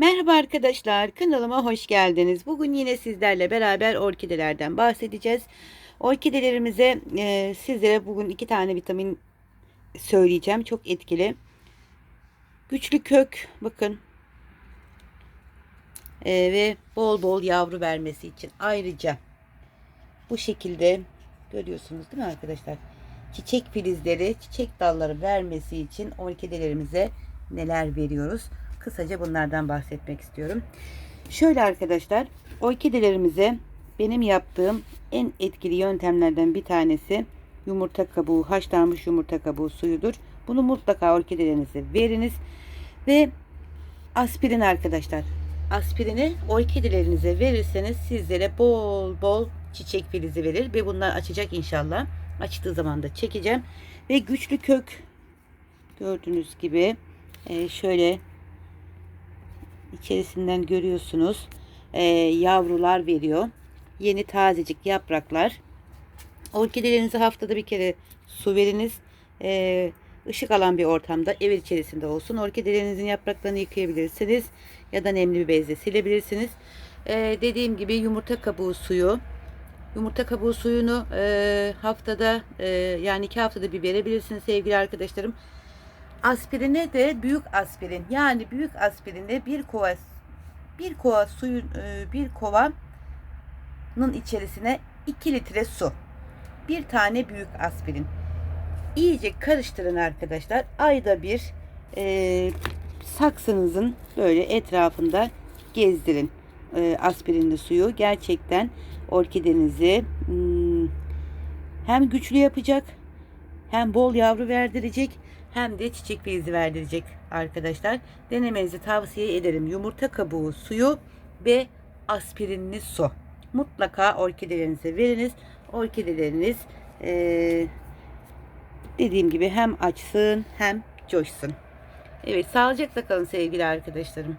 Merhaba arkadaşlar, kanalıma hoş geldiniz. Bugün yine sizlerle beraber orkidelerden bahsedeceğiz. Orkidelerimize e, sizlere bugün iki tane vitamin söyleyeceğim. Çok etkili. Güçlü kök, bakın. E, ve bol bol yavru vermesi için. Ayrıca bu şekilde görüyorsunuz değil mi arkadaşlar? Çiçek filizleri, çiçek dalları vermesi için orkidelerimize neler veriyoruz? Kısaca bunlardan bahsetmek istiyorum. Şöyle arkadaşlar, orkidelerimize benim yaptığım en etkili yöntemlerden bir tanesi yumurta kabuğu, haşlanmış yumurta kabuğu suyudur. Bunu mutlaka orkidelerinize veriniz. Ve aspirin arkadaşlar. Aspirini orkidelerinize verirseniz sizlere bol bol çiçek filizi verir ve bunlar açacak inşallah. Açtığı zaman da çekeceğim. Ve güçlü kök gördüğünüz gibi e, şöyle içerisinden görüyorsunuz e, yavrular veriyor. Yeni tazecik yapraklar. Orkidelerinize haftada bir kere su veriniz. E, ışık alan bir ortamda ev içerisinde olsun. Orkidelerinizin yapraklarını yıkayabilirsiniz ya da nemli bir bezle silebilirsiniz. E, dediğim gibi yumurta kabuğu suyu. Yumurta kabuğu suyunu e, haftada e, yani iki haftada bir verebilirsiniz sevgili arkadaşlarım. Aspirine de büyük aspirin yani büyük aspirine bir kova bir kova suyun e, bir kovanın içerisine 2 litre su. Bir tane büyük aspirin. İyice karıştırın arkadaşlar. Ayda bir e, saksınızın böyle etrafında gezdirin e, aspirinli suyu. Gerçekten orkidenizi hmm, hem güçlü yapacak hem bol yavru verdirecek hem de çiçek filizi verdirecek arkadaşlar. Denemenizi tavsiye ederim. Yumurta kabuğu suyu ve aspirinli su. Mutlaka orkidelerinize veriniz. Orkideleriniz eee, dediğim gibi hem açsın hem coşsun. Evet sağlıcakla kalın sevgili arkadaşlarım.